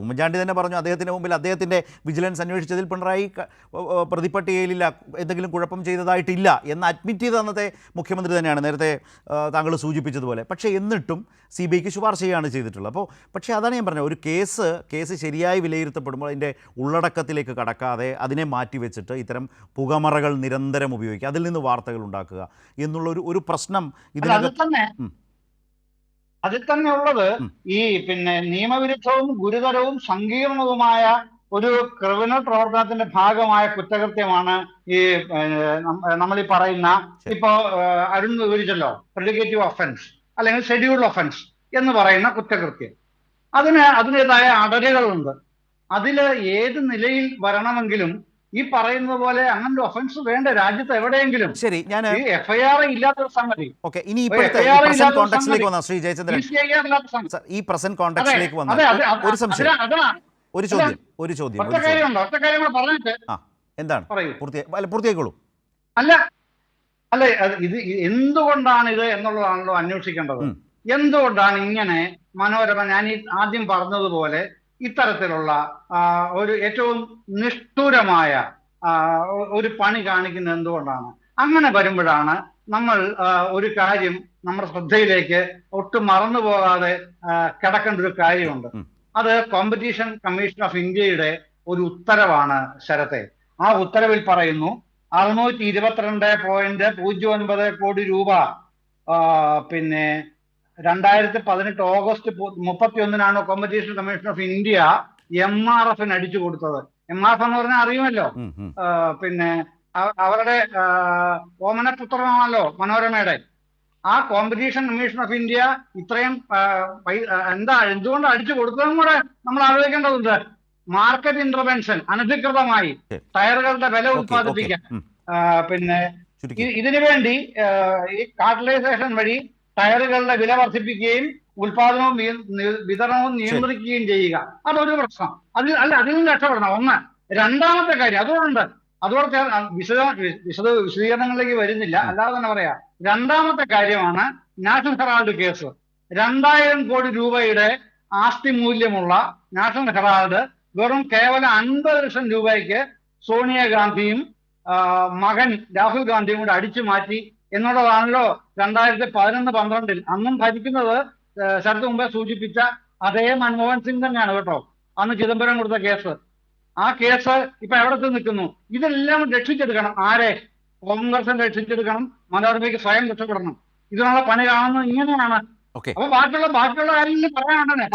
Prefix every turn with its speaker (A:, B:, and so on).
A: ഉമ്മൻചാണ്ടി തന്നെ പറഞ്ഞു അദ്ദേഹത്തിന്റെ മുമ്പിൽ അദ്ദേഹത്തിന്റെ വിജിലൻസ് അന്വേഷിച്ചതിൽ പിണറായി പ്രതിപ്പട്ടികയിലില്ല എന്തെങ്കിലും കുഴപ്പം ചെയ്തതായിട്ടില്ല എന്ന് അഡ്മിറ്റ് ചെയ്ത അന്നത്തെ മുഖ്യമന്ത്രി തന്നെയാണ്. നേരത്തെ താങ്കൾ സൂചിപ്പിച്ചതുപോലെ. പക്ഷേ എന്നിട്ടും സി ബി ഐക്ക് ശുപാർശ ചെയ്യുകയാണ് ചെയ്തിട്ടുള്ളത്. അപ്പോൾ പക്ഷേ അതാണ് ഞാൻ പറഞ്ഞത്. ഒരു കേസ് കേസ് ശരിയായി വിലയിരുത്തപ്പെടുമ്പോൾ അതിന്റെ ഉള്ളടക്കത്തിലേക്ക് കടക്കാതെ അതിനെ മാറ്റിവെച്ചിട്ട് ഇത്തരം പുകമറകൾ നിരന്തരം ഉപയോഗിക്കുക അതിൽ നിന്ന് വാർത്തകൾ ഉണ്ടാക്കുക എന്നുള്ളൊരു ഒരു ഒരു പ്രശ്നം ഇതിനകത്ത്.
B: അതിൽ തന്നെ ഉള്ളത് ഈ പിന്നെ നിയമവിരുദ്ധവും ഗുരുതരവും സങ്കീർണവുമായ ഒരു ക്രിമിനൽ പ്രവർത്തനത്തിന്റെ ഭാഗമായ കുറ്റകൃത്യമാണ് ഈ നമ്മൾ ഈ പറയുന്ന. ഇപ്പോ അരുൺ വിവരിച്ചല്ലോ പ്രിഡിക്കേറ്റീവ് ഒഫൻസ് അല്ലെങ്കിൽ ഷെഡ്യൂൾഡ് ഒഫൻസ് എന്ന് പറയുന്ന കുറ്റകൃത്യം. അതിന് അതിന്റെതായ അടരുകളുണ്ട്. അതിൽ ഏത് നിലയിൽ വരണമെങ്കിലും ഈ പറയുന്നത് പോലെ അങ്ങനെ ഒഫൻസ് വേണ്ട. രാജ്യത്ത് എവിടെയെങ്കിലും.
A: ശരി ഞാൻ
B: എഫ്ഐആർ ഇല്ലാത്ത സംഗതി.
A: ഓക്കെ ഇനി പ്രസന്റ് കോൺടാക്സിലേക്ക് വന്ന ശ്രീ ജയചന്ദ്രൻ? ഈ പ്രസന്റ് കോൺടാക്സിലേക്ക് വന്ന. ഒരു സംശയം. ഒരു ചോദ്യം ഒരു ചോദ്യം എന്താണ്? പൂർത്തിയായിക്കോളൂ
B: അല്ല അല്ല ഇത് എന്തുകൊണ്ടാണ് ഇത് എന്നുള്ളതാണല്ലോ അന്വേഷിക്കേണ്ടത്. എന്തുകൊണ്ടാണ് ഇങ്ങനെ മനോരമ ഞാൻ ഈ ആദ്യം പറഞ്ഞതുപോലെ ഇത്തരത്തിലുള്ള ഒരു ഏറ്റവും നിഷ്ഠൂരമായ ഒരു പണി കാണിക്കുന്നത് എന്തുകൊണ്ടാണ്? അങ്ങനെ വരുമ്പോഴാണ് നമ്മൾ ഒരു കാര്യം നമ്മുടെ ശ്രദ്ധയിലേക്ക് ഒട്ടും മറന്നു പോകാതെ കിടക്കേണ്ട ഒരു കാര്യമുണ്ട്. അത് കോമ്പറ്റീഷൻ കമ്മീഷൻ ഓഫ് ഇന്ത്യയുടെ ഒരു ഉത്തരവാണ് ശരത്തെ. ആ ഉത്തരവിൽ പറയുന്നു അറുന്നൂറ്റി ഇരുപത്തിരണ്ട് പോയിന്റ് പൂജ്യം ഒൻപത് കോടി രൂപ പിന്നെ രണ്ടായിരത്തി പതിനെട്ട് ഓഗസ്റ്റ് മുപ്പത്തി ഒന്നിനാണ് competition commission of India M R എഫിന് അടിച്ചു കൊടുത്തത്. എം ആർ എഫ് എന്ന് പറഞ്ഞാൽ അറിയുമല്ലോ? പിന്നെ അവരുടെ ഓമനപുത്രമാണല്ലോ മനോരമയുടെ. ആ കോമ്പറ്റീഷൻ കമ്മീഷൻ ഓഫ് ഇന്ത്യ ഇത്രയും എന്താ എന്തുകൊണ്ട് അടിച്ചു കൊടുത്തതും കൂടെ നമ്മൾ ആലോചിക്കേണ്ടതുണ്ട്. മാർക്കറ്റ് ഇന്റർവെൻഷൻ അനധികൃതമായി ടയറുകളുടെ വില. ഉത്പാദിപ്പിക്കാൻ പിന്നെ ഇതിനുവേണ്ടി ഇതിനു വേണ്ടി ഈ കാർട്ടലൈസേഷൻ വഴി ടയറുകളുടെ വില വർദ്ധിപ്പിക്കുകയും ഉൽപാദനവും വിതരണവും നിയന്ത്രിക്കുകയും ചെയ്യുക. അതൊരു പ്രശ്നം. അതിൽ അല്ല അതിൽ നിന്ന് രക്ഷപ്പെടണം. ഒന്ന് രണ്ടാമത്തെ കാര്യം അതുകൊണ്ട് അതോടെ വിശദ വിശദ വിശദീകരണങ്ങളിലേക്ക് വരുന്നില്ല. അല്ലാതെ തന്നെ പറയാ. രണ്ടാമത്തെ കാര്യമാണ് നാഷണൽ ഹെറാൾഡ് കേസ്. രണ്ടായിരം കോടി രൂപയുടെ ആസ്തി മൂല്യമുള്ള നാഷണൽ ഹെറാൾഡ് വെറും കേവലം അൻപത് ലക്ഷം രൂപയ്ക്ക് സോണിയാഗാന്ധിയും മകൻ രാഹുൽ ഗാന്ധിയും കൂടെ അടിച്ചു മാറ്റി എന്നുള്ളതാണല്ലോ രണ്ടായിരത്തി പതിനൊന്ന് പന്ത്രണ്ടിൽ. അന്നും ഭരിക്കുന്നത് ശരത് മുമ്പേ സൂചിപ്പിച്ച അതേ മൻമോഹൻ സിംഗ് തന്നെയാണ് കേട്ടോ. അന്ന് ചിദംബരം കൊടുത്ത കേസ്. ആ കേസ് ഇപ്പൊ എവിടെ നിൽക്കുന്നു? ഇതെല്ലാം രക്ഷിച്ചെടുക്കണം. ആരെ? കോൺഗ്രസിനെ രക്ഷിച്ചെടുക്കണം. മനോരമയ്ക്ക് സ്വയം രക്ഷപ്പെടണം. ഇതിനുള്ള പണി കാണുന്നത് ഇങ്ങനെയാണ്. അപ്പൊ ബാക്കിയുള്ള ബാക്കിയുള്ള കാര്യങ്ങൾ പറയാനുണ്ടെന്നേ.